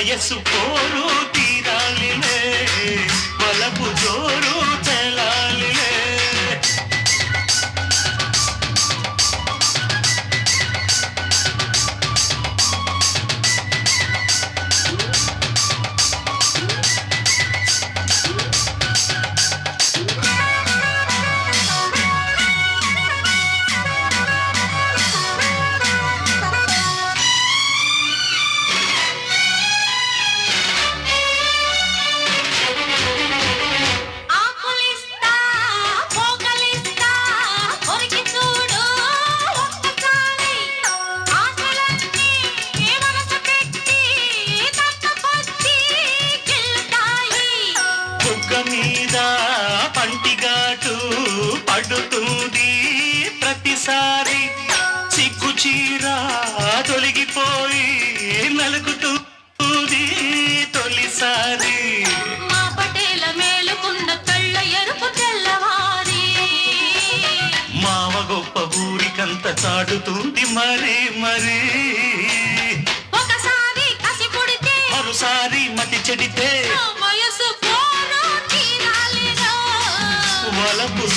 వయసు పోరు మీద పంటిగాటు పడుతుంది. ప్రతిసారి చీర తొలగిపోయి నలుగుతుంది. తొలిసారి మా పటేల మేలుకున్న కళ్ళ ఎరుపు తెల్లవారి. మామ గొప్ప ఊరికంత చాటుతుంది మరి మరి. ఒకసారి కసి పుడితే మరోసారి మతి చెడితే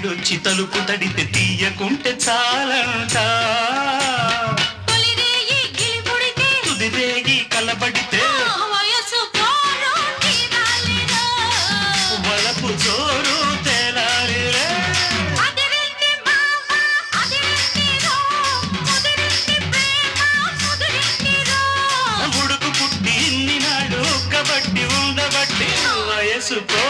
సూర్యుడొచ్చి తలుపు తడితే తీయకుంటే చాలంట. తొలి రేయి గిలిపుడితే తుది రేగి కలబడితే పోరు వలపు జోరు ఉడుకు పుట్టి ఇన్ని నాడు కబట్టి ఉండబట్టి వయసు పో